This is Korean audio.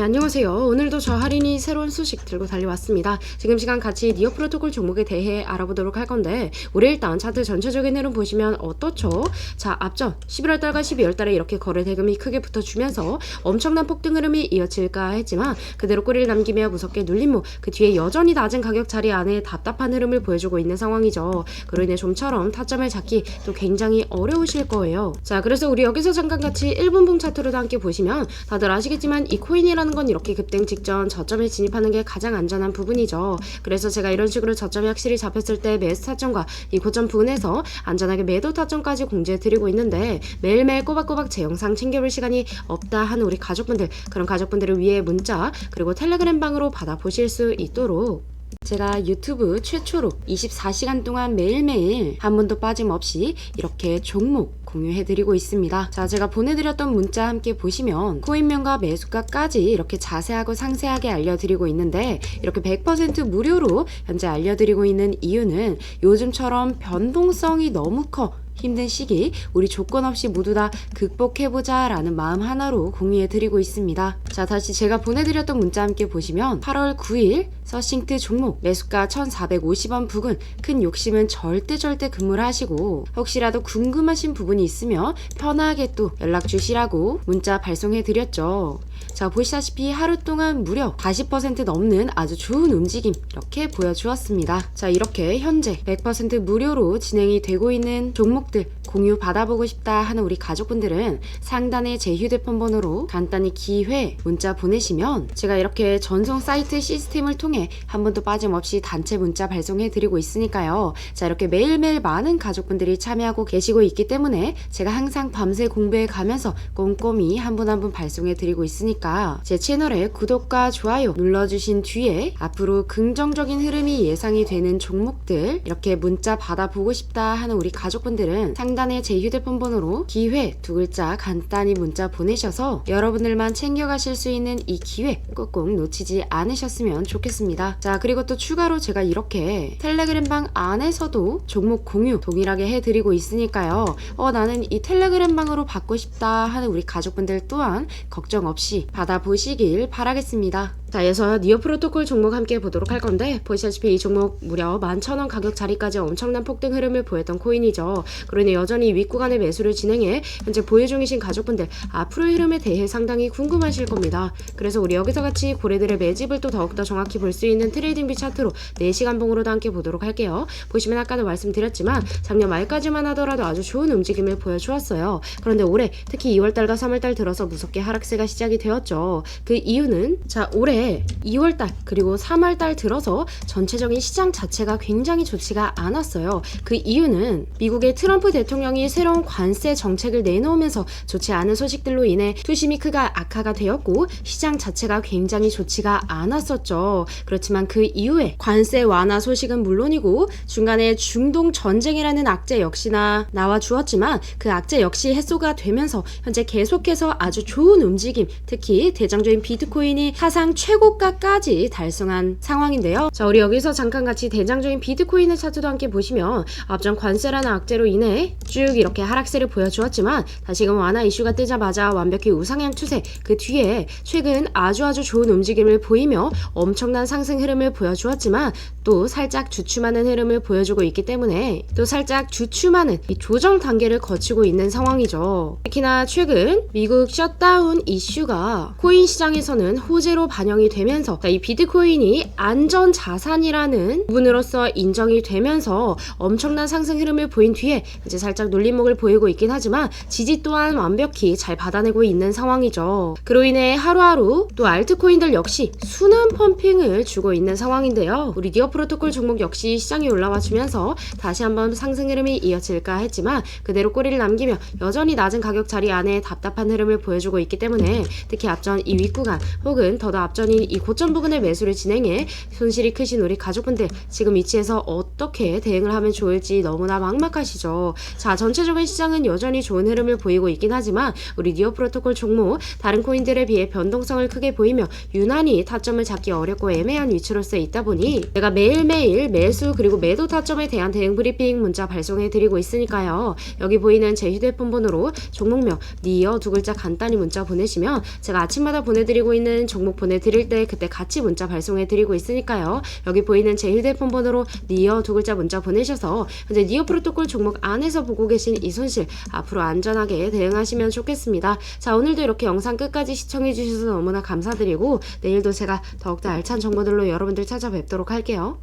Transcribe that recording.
네, 안녕하세요. 오늘도 저 할인이 새로운 소식 들고 달려왔습니다. 지금 시간 같이 니어 프로토콜 종목에 대해 알아보도록 할 건데 우리 일단 차트 전체적인 흐름 보시면 어떻죠? 자, 앞전 11월달과 12월달에 이렇게 거래 대금이 크게 붙어주면서 엄청난 폭등 흐름이 이어질까 했지만 그대로 꼬리를 남기며 무섭게 눌림목 그 뒤에 여전히 낮은 가격 자리 안에 답답한 흐름을 보여주고 있는 상황이죠. 그로 인해 좀처럼 타점을 잡기 또 굉장히 어려우실 거예요. 자, 그래서 우리 여기서 잠깐 같이 1분봉 차트로도 함께 보시면 다들 아시겠지만 이 코인이라는 건 이렇게 급등 직전 저점에 진입하는 게 가장 안전한 부분이죠. 그래서 제가 이런 식으로 저점이 확실히 잡혔을 때 매수 타점과 이 고점 부근에서 안전하게 매도 타점까지 공지해 드리고 있는데 매일매일 꼬박꼬박 제 영상 챙겨볼 시간이 없다 하는 우리 가족분들 그런 가족분들을 위해 문자 그리고 텔레그램 방으로 받아보실 수 있도록 제가 유튜브 최초로 24시간 동안 매일매일 한 번도 빠짐없이 이렇게 종목 공유해드리고 있습니다. 자, 제가 보내드렸던 문자 함께 보시면 코인명과 매수가까지 이렇게 자세하고 상세하게 알려드리고 있는데 이렇게 100% 무료로 현재 알려드리고 있는 이유는 요즘처럼 변동성이 너무 커 힘든 시기 우리 조건 없이 모두 다 극복해보자 라는 마음 하나로 공유해드리고 있습니다. 자 다시 제가 보내드렸던 문자 함께 보시면 8월 9일 서싱트 종목 매수가 1450원 부근 큰 욕심은 절대 절대 금물 하시고 혹시라도 궁금하신 부분이 있으면 편하게 또 연락 주시라고 문자 발송해 드렸죠. 자 보시다시피 하루 동안 무려 40% 넘는 아주 좋은 움직임 이렇게 보여주었습니다. 자 이렇게 현재 100% 무료로 진행이 되고 있는 종목들 공유 받아보고 싶다 하는 우리 가족분들은 상단에 제 휴대폰 번호로 간단히 기회 문자 보내시면 제가 이렇게 전송 사이트 시스템을 통해 한 번도 빠짐없이 단체 문자 발송해 드리고 있으니까요. 자 이렇게 매일매일 많은 가족분들이 참여하고 계시고 있기 때문에 제가 항상 밤새 공부해 가면서 꼼꼼히 한분 한 분 발송해 드리고 있으니까 제 채널에 구독과 좋아요 눌러주신 뒤에 앞으로 긍정적인 흐름이 예상이 되는 종목들 이렇게 문자 받아보고 싶다 하는 우리 가족분들은 상단에 제 휴대폰 번호로 기회 두 글자 간단히 문자 보내셔서 여러분들만 챙겨가실 수 있는 이 기회 꼭꼭 놓치지 않으셨으면 좋겠습니다. 자 그리고 또 추가로 제가 이렇게 텔레그램 방 안에서도 종목 공유 동일하게 해드리고 있으니까요. 어 나는 이 텔레그램 방으로 받고 싶다 하는 우리 가족분들 또한 걱정 없이 받아보시길 바라겠습니다. 자, 이어서 니어 프로토콜 종목 함께 보도록 할 건데 보시다시피 이 종목 무려 11,000원 가격 자리까지 엄청난 폭등 흐름을 보였던 코인이죠. 그러니 여전히 윗구간의 매수를 진행해 현재 보유 중이신 가족분들 앞으로의 흐름에 대해 상당히 궁금하실 겁니다. 그래서 우리 여기서 같이 고래들의 매집을 또 더욱더 정확히 볼 수 있는 트레이딩비 차트로 4시간 봉으로도 함께 보도록 할게요. 보시면 아까도 말씀드렸지만 작년 말까지만 하더라도 아주 좋은 움직임을 보여주었어요. 그런데 올해 특히 2월달과 3월달 들어서 무섭게 하락세가 시작이 되었죠. 그 이유는 자 올해 2월달 그리고 3월달 들어서 전체적인 시장 자체가 굉장히 좋지가 않았어요. 그 이유는 미국의 트럼프 대통령이 새로운 관세 정책을 내놓으면서 좋지 않은 소식들로 인해 투시미크가 악화가 되었고 시장 자체가 굉장히 좋지가 않았었죠. 그렇지만 그 이후에 관세 완화 소식은 물론이고 중간에 중동 전쟁이라는 악재 역시나 나와 주었지만 그 악재 역시 해소가 되면서 현재 계속해서 아주 좋은 움직임 특히 대장주인 비트코인이 사상 최 고가까지 달성한 상황인데요. 자 우리 여기서 잠깐 같이 대장주인 비트코인의 차트도 함께 보시면 앞전 관세라는 악재로 인해 쭉 이렇게 하락세를 보여주었지만 다시금 완화 이슈가 뜨자마자 완벽히 우상향 추세 그 뒤에 최근 아주 아주 좋은 움직임을 보이며 엄청난 상승 흐름을 보여주었지만 또 살짝 주춤하는 흐름을 보여주고 있기 때문에 또 살짝 주춤하는 이 조정 단계를 거치고 있는 상황이죠. 특히나 최근 미국 셧다운 이슈가 코인 시장에서는 호재로 반영 이 되면서 자, 이 비트코인이 안전 자산이라는 부분으로서 인정이 되면서 엄청난 상승 흐름을 보인 뒤에 이제 살짝 눌림목을 보이고 있긴 하지만 지지 또한 완벽히 잘 받아내고 있는 상황이죠. 그로 인해 하루하루 또 알트코인들 역시 순환 펌핑을 주고 있는 상황인데요. 우리 니어 프로토콜 종목 역시 시장이 올라와 주면서 다시 한번 상승 흐름이 이어질까 했지만 그대로 꼬리를 남기며 여전히 낮은 가격 자리 안에 답답한 흐름을 보여주고 있기 때문에 특히 앞전 이 윗구간 혹은 더더 앞전 이 여전히 이 고점 부근의 매수를 진행해 손실이 크신 우리 가족분들 지금 위치에서 어떻게 대응을 하면 좋을지 너무나 막막하시죠. 자, 전체적인 시장은 여전히 좋은 흐름을 보이고 있긴 하지만 우리 니어 프로토콜 종목 다른 코인들에 비해 변동성을 크게 보이며 유난히 타점을 잡기 어렵고 애매한 위치로서 있다 보니 내가 매일매일 매수 그리고 매도 타점에 대한 대응 브리핑 문자 발송해 드리고 있으니까요. 여기 보이는 제 휴대폰 번호로 종목명 니어 두 글자 간단히 문자 보내시면 제가 아침마다 보내드리고 있는 종목 보내 드릴 때 그때 같이 문자 발송해 드리고 있으니까요. 여기 보이는 제 휴대폰 번호로 니어 두 글자 문자 보내셔서 현재 니어 프로토콜 종목 안에서 보고 계신 이 손실 앞으로 안전하게 대응하시면 좋겠습니다. 자 오늘도 이렇게 영상 끝까지 시청해 주셔서 너무나 감사드리고 내일도 제가 더욱더 알찬 정보들로 여러분들 찾아뵙도록 할게요.